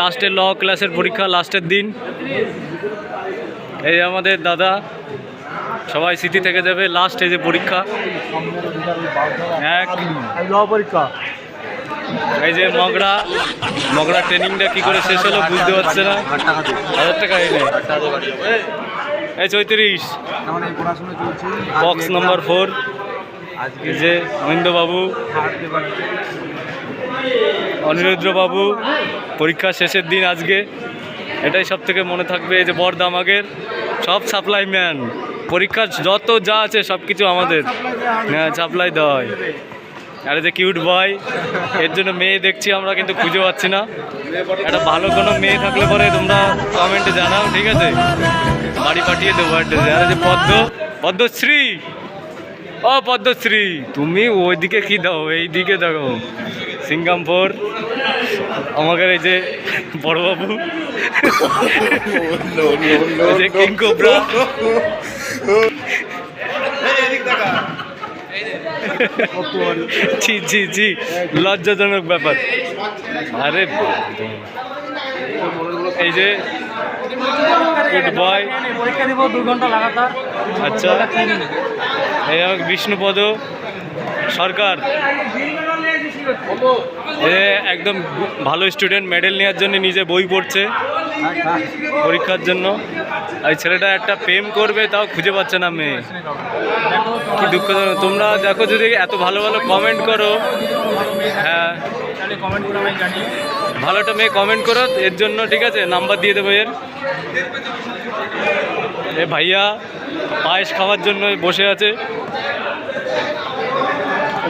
লাস্টের ল ক্লাসের পরীক্ষা, লাস্টের দিন। এই আমাদের দাদা, সবাই স্মৃতি থেকে যাবে, লাস্ট এই যে পরীক্ষা। এক। পরীক্ষা এই যে মগরা মগরা ট্রেনিংটা কি করে শেষ হলো বুঝতে পারছে না। হাজার টাকা এই চৌত্রিশ। বক্স নম্বর ফোর এই যে মহেন্দ্রবাবু অনিরুদ্রবাবু, পরীক্ষা শেষের দিন আজকে। এটাই সব থেকে মনে থাকবে, এই যে বরদামাগের সব সাপ্লাই ম্যান। পরীক্ষা যত যা আছে সব কিছু আমাদের। হ্যাঁ সাপ্লাই হয় আর যে কিউট বয় এর জন্য মেয়ে দেখছি আমরা, কিন্তু খুঁজে পাচ্ছি না। একটা ভালো কোনো মেয়ে থাকলে পরে তোমরা কমেন্টে জানাও, ঠিক আছে? বাড়ি পাঠিয়ে দেবো অ্যাড্রেসে আর যে পদ্ম, পদ্মশ্রী! ও পদ্মশ্রী, তুমি ওইদিকে কি দাও? এই দিকে দেখো। সিঙ্গামপুর, আমাদের এই যে বড়বাবু যে জি জি জি লজ্জাজনক ব্যাপার। আরে, এই যে গুড বয় আচ্ছা এই বিষ্ণুপদ সরকার। এ একদম ভালো স্টুডেন্ট মেডেল নেওয়ার জন্য নিজে বই পড়ছে, পরীক্ষার জন্য। আর ছেলেটা একটা প্রেম করবে, তাও খুঁজে পাচ্ছে না মেয়ে। কি দুঃখজনক। তোমরা দেখো যদি এত ভালো ভালো কমেন্ট করো হ্যাঁ। ভালো একটা মেয়ে কমেন্ট করো, এর জন্য ঠিক আছে নাম্বার দিয়ে দেবো এর। এ ভাইয়া, পায়েস খাওয়ার জন্য বসে আছে।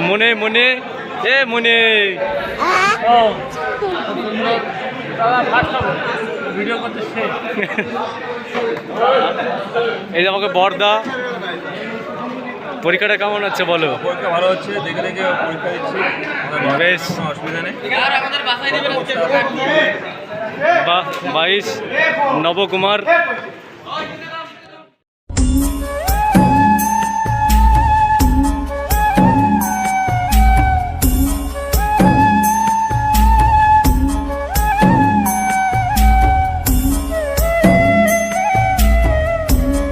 মনে মনে এ মনে। ভিডিও করতে এই যে আমাকে বর্দা। পরীক্ষাটা কেমন হচ্ছে বলো? পরীক্ষা ভালো হচ্ছে দেখে দেখে পরীক্ষা দিচ্ছি। বেশ। অসুবিধা নেই। বাইশ নবকুমার।